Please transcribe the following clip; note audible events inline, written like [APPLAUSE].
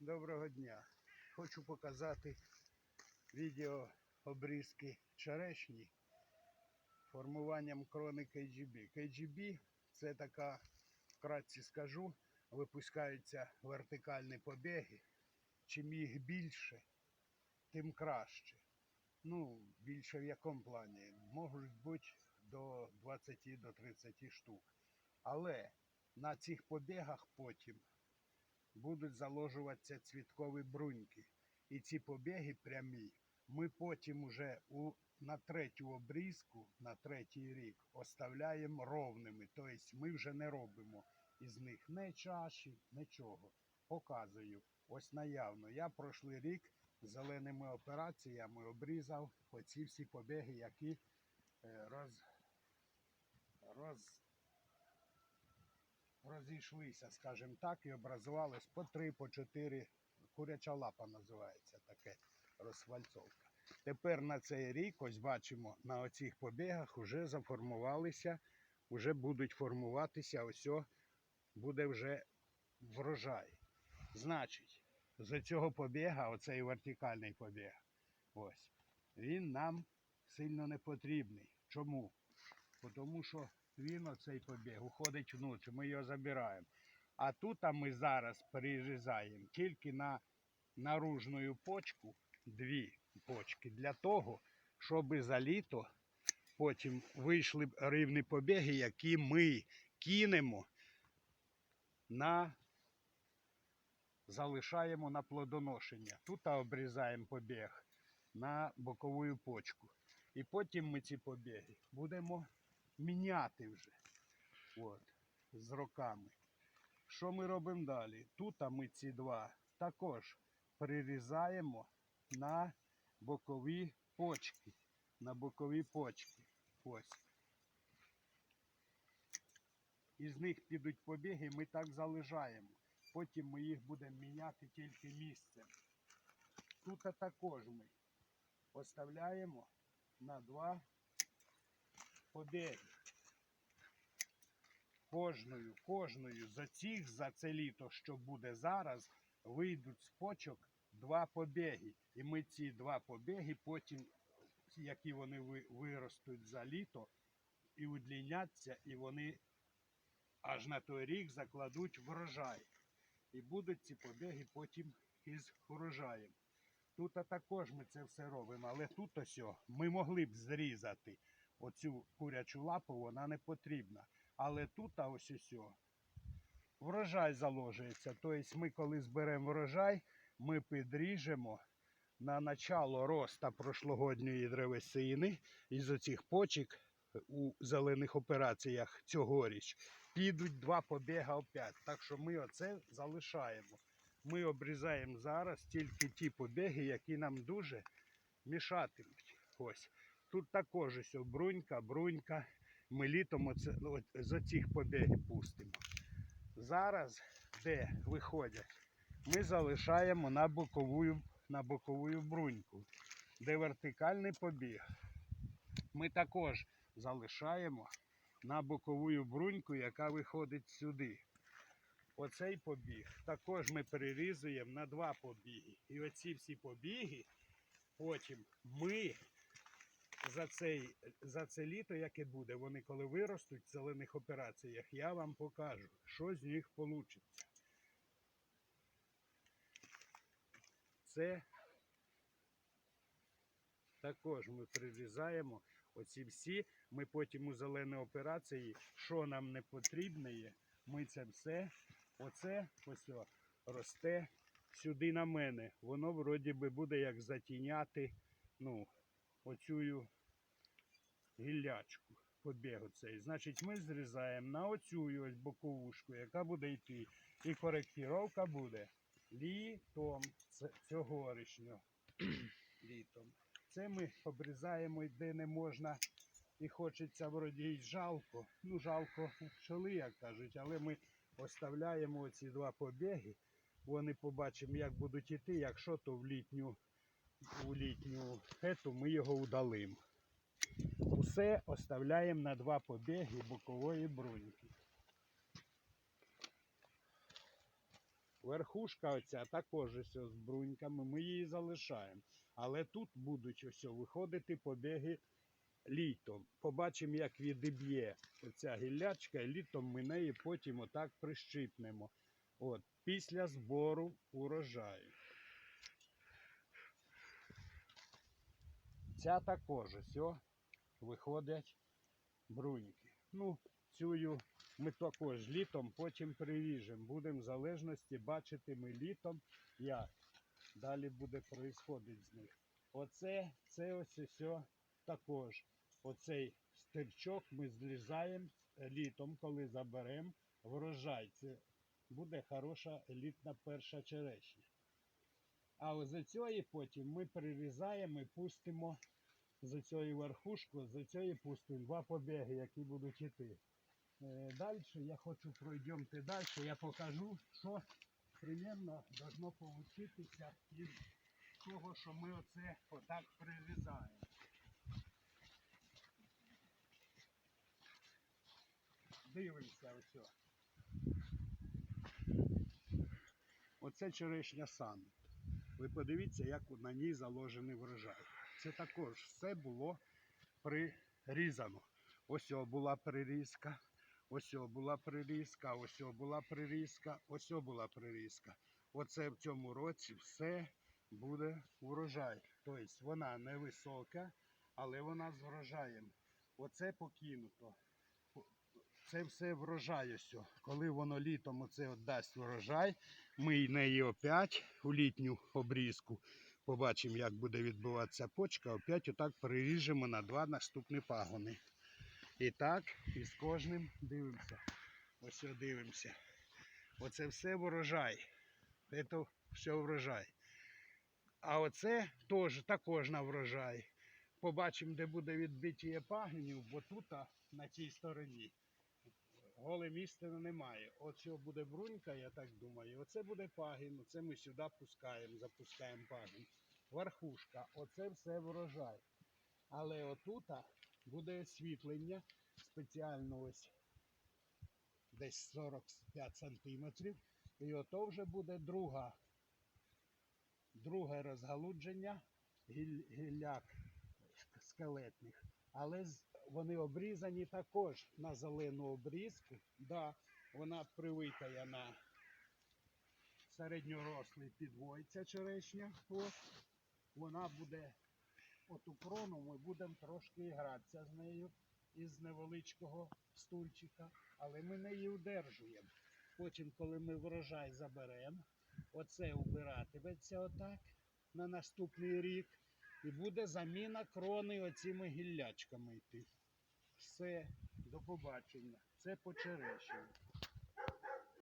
Доброго дня. Хочу показати відео обрізки черешні формуванням крони KGB. KGB це така, вкратці скажу, випускаються вертикальні побіги. Чим їх більше, тим краще. Ну, більше в якому плані? Можуть бути до 20 до 30 штук. Але на цих побігах потім будуть заложуватися цвіткові бруньки. І ці побіги прямі ми потім уже у, на третю обрізку, на третій рік, оставляємо ровними. Тобто ми вже не робимо із них не чаші, нічого. Показую. Ось наявно. Я прошлий рік зеленими операціями обрізав оці всі побіги, які е, роз, роз, розійшлися, скажімо так, і образувались по три, по чотири. Куряча лапа називається таке розфальцовка. Тепер на цей рік, ось бачимо, на оцих побігах вже заформувалися, вже будуть формуватися, ось буде вже врожай. Значить, з цього побіга, оцей вертикальний побіг, ось, він нам сильно не потрібний. Чому? Тому що він оцей побіг уходить внутрі, ми його забираємо. А тут а ми зараз перерізаємо тільки на наружну почку, дві почки, для того, щоб за літо потім вийшли рівні побіги, які ми кинемо на залишаємо на плодоношення. Тут обрізаємо побіг на бокову почку. І потім ми ці побіги будемо міняти вже от, з роками. Що ми робимо далі? Тут ми ці два також прирізаємо на бокові почки. На бокові почки. Ось. Із них підуть побіги, ми так залишаємо. Потім ми їх будемо міняти тільки місцем. Тут також ми оставляємо на два побіги. Кожною, кожною за цих, за це літо, що буде зараз, вийдуть з почок два побіги. І ми ці два побіги потім, які вони виростуть за літо, і удліняться, і вони аж на той рік закладуть врожай. І будуть ці побіги потім із урожаєм. Тут також ми це все робимо, але тут ось ми могли б зрізати оцю курячу лапу, вона не потрібна. Але тут а ось ось врожай заложується. Тобто ми, коли зберемо врожай, ми підріжемо на начало роста прошлогодньої древесини із оцих почок у зелених операціях цьогоріч підуть два побіга опять. Так що ми оце залишаємо. Ми обрізаємо зараз тільки ті побіги, які нам дуже мішатимуть. Ось. Тут також ось брунька, брунька. Ми літом оце, от, з цих побігів пустимо. Зараз, де виходять, ми залишаємо на бокову, на бокову бруньку, де вертикальний побіг. Ми також залишаємо на бокову бруньку, яка виходить сюди. Оцей побіг також ми перерізуємо на два побіги. І оці всі побіги потім ми за, цей, за це літо, яке буде, вони коли виростуть в зелених операціях, я вам покажу, що з них вийде. Це також ми прирізаємо оці всі. Ми потім у зеленій операції, що нам не потрібне є, ми це все, оце ось росте сюди на мене. Воно вроді би буде як затіняти ну, оцю гіллячку. Побіг оцей. Значить, ми зрізаємо на оцю ось боковушку, яка буде йти. І коректировка буде літом цьогорічнього. [CLEARS THROAT] літом. Це ми обрізаємо, де не можна і хочеться вроді й жалко. Ну, жалко пчоли, як кажуть, але ми оставляємо оці два побіги. Вони побачимо, як будуть іти. Якщо то в літню, у літню ету ми його удалимо. Усе оставляємо на два побіги бокової бруньки. Верхушка оця також ось з бруньками, ми її залишаємо. Але тут будуть ось виходити побіги літом. Побачимо, як відіб'є оця гіллячка, і літом ми неї потім отак прищипнемо. От, після збору урожаю. Ця також ось виходять бруньки. Ну, цю ми також літом потім приріжемо. Будемо в залежності бачити ми літом, як далі буде происходити з них. Оце, це ось ось також. Оцей стирчок ми зрізаємо літом, коли заберемо врожай. Це буде хороша елітна перша черешня. А з цієї потім ми прирізаємо і пустимо з цієї верхушку, з цієї пустимо два побіги, які будуть йти. Далі я хочу пройдемте далі, я покажу, що примерно должно получитися із того, що ми оце отак прирізаємо. Дивимося ось. Оце черешня сан. Ви подивіться, як на ній заложений врожай. Це також все було прирізано. Ось о була прирізка, ось о була прирізка, ось о була прирізка, ось о була прирізка. Оце в цьому році все буде врожай. Тобто вона невисока, але вона з врожаєм. Оце покинуто. Це все врожай. Коли воно літом оце дасть врожай, ми неї опять у літню обрізку. Побачимо, як буде відбуватися почка. Опять отак переріжемо на два наступні пагони. І так, і з кожним дивимося. Ось дивимося. Оце все врожай. Це все врожай. А оце теж також на врожай. Побачимо, де буде відбиття пагонів, бо тут на цій стороні голе місця немає. Оце буде брунька, я так думаю. Оце буде пагін. Оце ми сюди пускаємо, запускаємо пагін. Верхушка, оце все врожай. Але отута буде освітлення спеціально ось десь 45 сантиметрів. І ото вже буде друга, друге розгалудження гілляк скелетних. Але з- вони обрізані також на зелену обрізку. Да, вона привита на середньорослий підвой, ця черешня. От. Вона буде оту крону, ми будемо трошки гратися з нею із невеличкого стульчика, але ми неї удержуємо. Потім, коли ми врожай заберемо, оце убиратиметься отак на наступний рік. І буде заміна крони оціми гіллячками йти. Все, до побачення. Це по черешні.